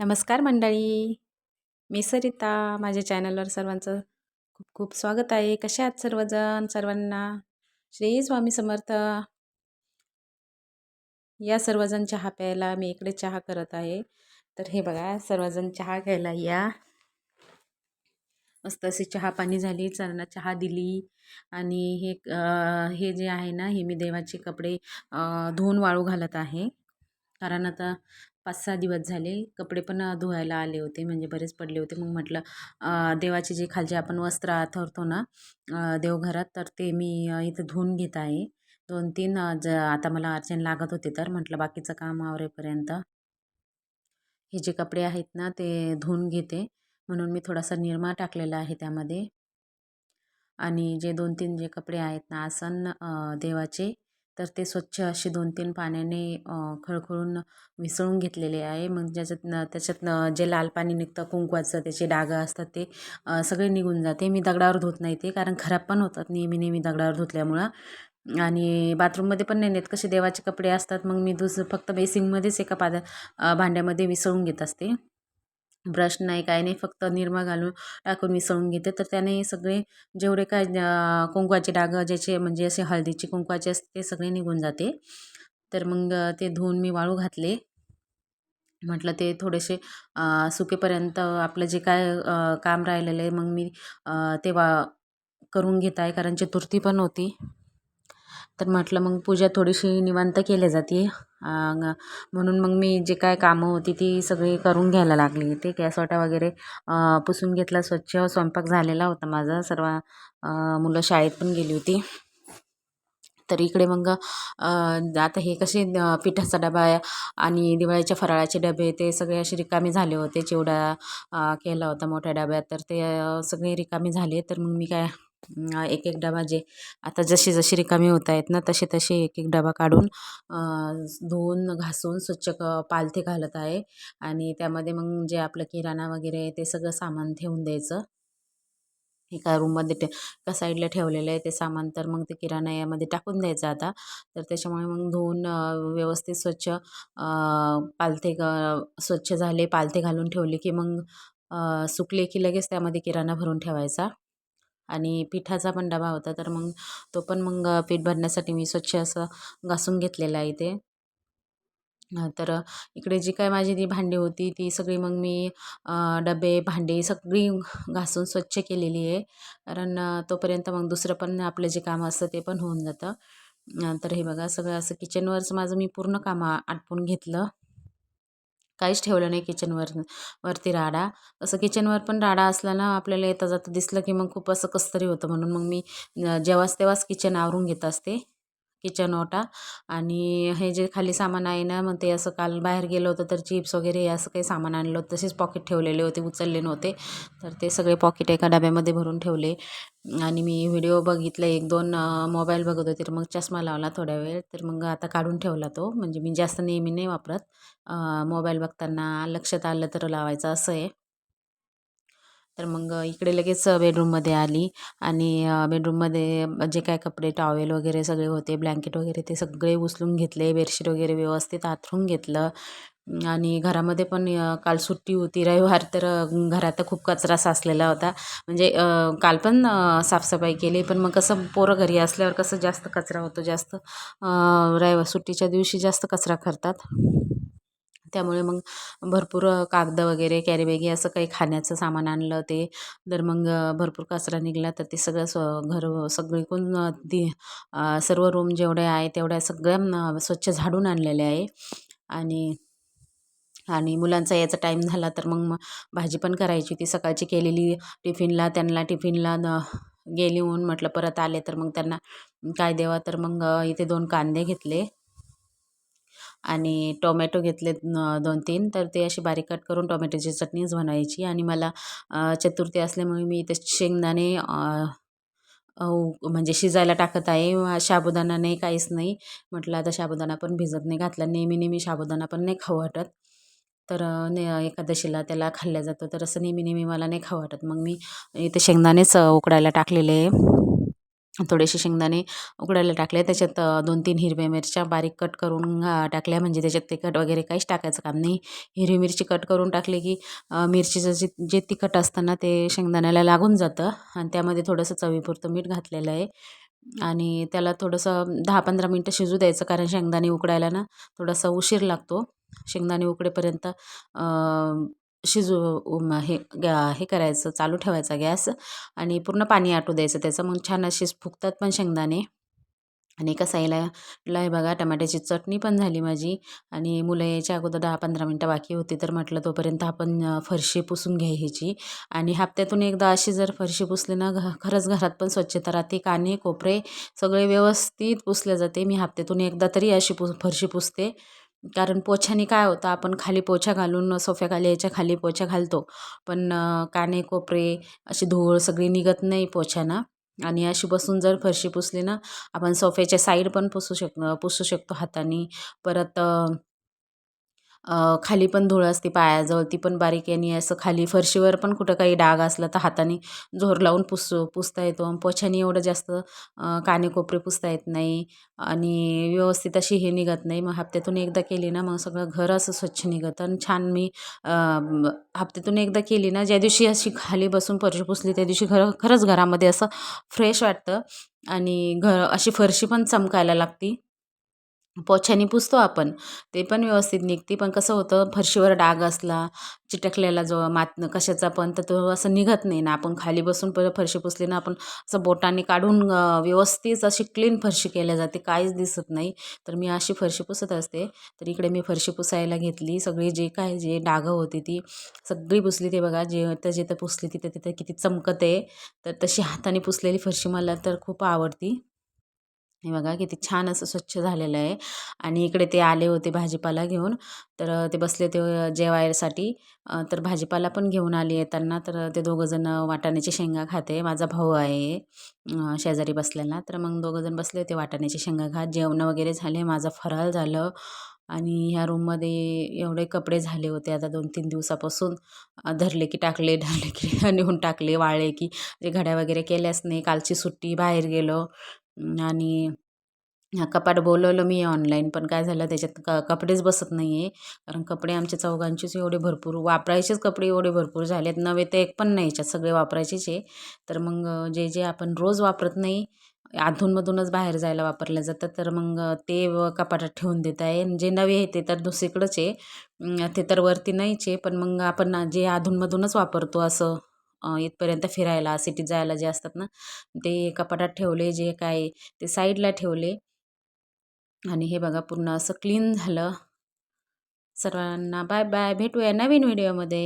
नमस्कार मंडळी. मी सरिता. माझ्या चॅनलवर सर्वांचं खूप खूप स्वागत आहे. कशा आहात सर्वजण? सर्वांना श्री स्वामी समर्थ. या सर्वजण चहा प्यायला मी इकडे चहा करत आहे. तर हे बघा सर्वजण चहा घ्यायला या. मस्त अशी चहा पाणी झाली सरांना चहा दिली. आणि हे हे जे आहे ना हे मी देवाचे कपडे धुवून वाळू घालत आहे. कारण आता पाच सहा दिवस झाले कपडे पण धुवायला आले होते म्हणजे बरेच पडले होते. मग म्हटलं देवाचे जे खालचे आपण वस्त्र आथरतो ना देवघरात तर ते मी इथं धुवून घेत आहे. दोन तीन ज आता मला अर्जंट लागत होते तर म्हटलं बाकीचं काम आवरेपर्यंत हे जे कपडे आहेत ना ते धुवून घेते. म्हणून मी थोडासा निरमा टाकलेला आहे त्यामध्ये. आणि जे दोन तीन जे कपडे आहेत ना आसन देवाचे तर ते स्वच्छ असे दोन तीन पाण्याने खळखळून मिसळून घेतलेले आहे. मग ज्याच्यातनं त्याच्यातनं जे लाल पाणी निघतं कुंकवाचं त्याचे डागं असतात ते सगळे निघून जाते. मी दगडावर धुत नाही ते कारण खराब पण होतात. नेहमी नेहमी दगडावर धुतल्यामुळं. आणि बाथरूममध्ये पण नाही नेत. कसे देवाचे कपडे असतात मग मी दुसरं फक्त बेसिंगमध्येच एका पाद्या भांड्यामध्ये विसळून घेत असते. ब्रश नाही काय नाही फक्त निरमा घालून टाकून मिसळून घेते. तर त्याने सगळे जेवढे काय कुंकवाचे डाग ज्याचे म्हणजे असे हळदीचे कुंकवाचे असते ते सगळे निघून जाते. तर मग ते धुवून मी वाळू घातले. म्हटलं ते थोडेसे सुकेपर्यंत आपलं जे काय काम राहिलेलं आहे मग मी ते वा करून घेत आहे कारण चतुर्थी पण होती. तर म्हटलं मग पूजा थोडीशी निवांत केली जाते. म्हणून मग मी जे काय कामं होती ती सगळी करून घ्यायला लागली. ते गॅसवाटा वगैरे पुसून घेतला स्वच्छ स्वयंपाक झालेला होता माझा. सर्व मुलं शाळेत पण गेली होती. तर इकडे मग आता हे कसे पिठाचा डबा आणि दिवाळीच्या फराळाचे डबे ते सगळे असे रिकामे झाले होते. चिवडा केला होता मोठ्या डब्यात. तर ते सगळे रिकामे झाले. तर मग मी काय एक एक डबा जे आता जशी जशी रिकामी होत आहेत ना तसे तसे एक एक डबा काढून धुवून घासून स्वच्छ क पालथे घालत आहे. आणि त्यामध्ये मग जे आपलं किराणा वगैरे ते सगळं सामान ठेवून द्यायचं. एका रूममध्ये ठे एका साईडला ठेवलेलं आहे ते सामान तर मग ते किराणा यामध्ये टाकून द्यायचं आता. तर त्याच्यामुळे मग धुवून व्यवस्थित स्वच्छ पालथे स्वच्छ झाले पालथे घालून ठेवले की मग सुकले की लगेच त्यामध्ये किराणा भरून ठेवायचा. आणि पिठाचा पण डबा होता तर मग तो पण मग पीठ भरण्यासाठी मी स्वच्छ असं घासून घेतलेला आहे ते तर इकडे जी काय माझी ती भांडी होती ती सगळी मग मी डबे भांडी सगळी घासून स्वच्छ केलेली आहे. कारण तोपर्यंत मग दुसरं पण आपलं जे काम असतं ते पण होऊन जातं. तर हे बघा सगळं असं किचनवरचं माझं मी पूर्ण काम आटपून घेतलं. काहीच ठेवलं नाही किचनवर वरती राडा. असं किचनवर पण राडा असला ना आपल्याला येता जाता दिसलं की मग खूप असं कसतरी होतं म्हणून मग मी जेव्हाच तेव्हाच किचन आवरून घेत असते. किचन ओटा आणि हे जे खाली सामान आहे ना मग ते असं काल बाहेर गेलं होतं तर चिप्स वगैरे असं काही सामान आणलं होतं. तसेच पॉकेट ठेवलेले होते उचलले नव्हते. तर ते सगळे पॉकेट एका डब्यामध्ये भरून ठेवले. आणि मी व्हिडिओ बघितला एक दोन मोबाईल बघत होते. तर मग चष्मा लावला थोड्या वेळ. तर मग आता काढून ठेवला तो. म्हणजे मी जास्त नेहमी नाही वापरत. मोबाईल बघताना लक्षात आलं तर लावायचं असं आहे. तर मग इकडे लगेच बेडरूममध्ये आली आणि बेडरूममध्ये जे काय कपडे टॉवेल वगैरे सगळे होते ब्लँकेट वगैरे ते सगळे उचलून घेतले बेडशीट वगैरे व्यवस्थित आथरून घेतलं. आणि घरामध्ये पण काल सुट्टी होती रविवार तर घरात खूप कचरा साचलेला होता. म्हणजे काल पण साफसफाई केली पण मग कसं पोरं घरी असल्यावर कसं जास्त कचरा होतो जास्त रविवार सुट्टीच्या दिवशी जास्त कचरा करतात. त्यामुळे मग भरपूर कागद वगैरे कॅरीबॅगी असं काही खाण्याचं सामान आणलं ते. तर मग भरपूर कचरा निघाला तर ते सगळं स्व घर सगळीकडून ती सर्व रूम जेवढे आहे तेवढ्या सगळ्या स्वच्छ झाडून आणलेले आहे. आणि आणि मुलांचा यायचा टाईम झाला तर मग भाजी पण करायची. ती सकाळची केलेली टिफिनला त्यांना टिफिनला गेली होऊन म्हटलं परत आले तर मग त्यांना काय देवा? तर मग इथे दोन कांदे घेतले. आणि टोमॅटो घेतले दोन तीन तर ते अशी बारीक कट करून टोमॅटोची चटणीच बनवायची आणि मला चतुर्थी असल्यामुळे मी ते शेंगदाणे म्हणजे शिजायला टाकत आहे. साबुदाणा नाही काहीच नाही. म्हटलं आता साबुदाणा पण भिजत नाही घातला. नेहमी नेहमी साबुदाणा पण नाही खाऊ वाटत. तर ने एकादशीला त्याला खाल्ल्या जातो. तर असं नेहमी नेहमी मला नाही खाऊ वाटत. मग मी इथे शेंगदाणेच उकडायला टाकलेले आहे. थोडेसे शेंगदाणे उकडायला टाकले. त्याच्यात दोन तीन हिरव्या मिरच्या बारीक कट करून घा टाकल्या. म्हणजे त्याच्यात तिखट वगैरे काहीच टाकायचं काम नाही. हिरवी मिरची कट करून टाकली की मिरचीचं जे जे तिखट असतं ना ते शेंगदाण्याला लागून जातं. आणि त्यामध्ये थोडंसं चवीपुरतं मीठ घातलेलं आहे. आणि त्याला थोडंसं दहा पंधरा मिनटं शिजू द्यायचं. कारण शेंगदाणे उकडायला ना थोडासा उशीर लागतो. शेंगदाणे उकडेपर्यंत शिजू हे गॅ हे करायचं चालू ठेवायचा गॅस आणि पूर्ण पाणी आटू द्यायचं त्याचं. मग छान असे फुगतात पण शेंगदाणे. आणि एका साईला ला बघा टमाट्याची चटणी पण झाली माझी आणि मुलं यायच्या अगोदर दहा पंधरा मिनटं बाकी होती तर म्हटलं तोपर्यंत आपण फरशी पुसून घ्यायची आणि हप्त्यातून एकदा अशी जर फरशी पुसली ना घ खरंच घरात पण स्वच्छता राहते. काने कोपरे सगळे व्यवस्थित पुसले जाते. मी हप्त्यातून एकदा तरी अशी पु फरशी पुसते. कारण पोछ्याने काय होतं आपण खाली पोछा घालून सोफ्याखाली याच्या खाली पोछा घालतो. पण काने कोपरे अशी धूळ सगळी निघत नाही पोछ्यानं. आणि अशी बसून जर फरशी पुसली ना आपण सोफ्याच्या साईड पण पुसू शक पुसू शकतो हाताने. परत खाली पण धूळ असते पायाजवळ ती पण बारीक आणि असं खाली फरशीवर पण कुठं काही डाग असला तर हाताने जोर लावून पुस पुसता येतो. पोछ्याने एवढं जास्त कानेकोपरे पुसता येत नाही आणि व्यवस्थित अशी हे निघत नाही. मग हप्त्यातून एकदा केली ना मग सगळं घर असं स्वच्छ निघतं. आणि छान मी हप्त्यातून एकदा केली ना ज्या दिवशी अशी खाली बसून फरशी पुसली त्या दिवशी खरं खरंच घरामध्ये असं फ्रेश वाटतं आणि घर अशी फरशी पण चमकायला लागते. पोछ्याने पुसतो आपण. ते पण व्यवस्थित निघते. पण कसं होतं फरशीवर डाग असला चिटकलेला जो मात कशाचा पण तर तो असं निघत नाही ना. आपण खाली बसून पहिलं फरशी पुसली ना आपण असं बोटाने काढून व्यवस्थित अशी क्लीन फरशी केल्या जाते. काहीच दिसत नाही. तर मी अशी फरशी पुसत असते. तर इकडे मी फरशी पुसायला घेतली. सगळी जे काय जे डागं होती ती सगळी पुसली. ते बघा जे तर जिथं पुसली तिथं तिथं किती चमकत. आहे तर तशी हाताने पुसलेली फरशी मला तर खूप आवडती. हे बघा किती छान असं स्वच्छ झालेलं आहे. आणि इकडे ते आले होते भाजीपाला घेऊन. तर ते बसले ते जेवायसाठी. तर भाजीपाला पण घेऊन आली येताना तर ते दोघंजण वाटाण्याची शेंगा खाते. माझा भाऊ आहे शेजारी बसलेला. तर मग दोघंजण बसले होते वाटाण्याची शेंगा खात. जेवणं वगैरे झाले. माझं फराळ झालं. आणि ह्या रूममध्ये एवढे कपडे झाले होते. आता दोन तीन दिवसापासून धरले की टाकले धरले की नेऊन टाकले वाळले की जे घड्या वगैरे केल्याच नाही कालची सुट्टी बाहेर गेलो. आणि कपाट बोलवलं मी ऑनलाईन पण काय झालं त्याच्यात क कपडेच बसत नाही आहे कारण कपडे आमच्या चौघांचेच एवढे भरपूर वापरायचेच कपडे एवढे भरपूर झालेत. नवे तर एक पण नाही याच्यात सगळे वापरायचेच आहे. तर मग जे जे आपण रोज वापरत नाही अधूनमधूनच बाहेर जायला वापरलं जातं. तर मग ते कपाटात ठेवून देत आहे. जे नवे आहे ते तर दुसरीकडंच आहे. ते तर वरती नाहीच आहे. पण मग आपण जे अधूनमधूनच वापरतो असं इथपर्यंत फिरायला सिटीत जायला जे असतात ना ते कपाटात ठेवले जे काय ते साईडला ठेवले. आणि हे बघा पूर्ण असं क्लीन झालं. सर्वांना बाय बाय भेटूया नवीन व्हिडिओमध्ये.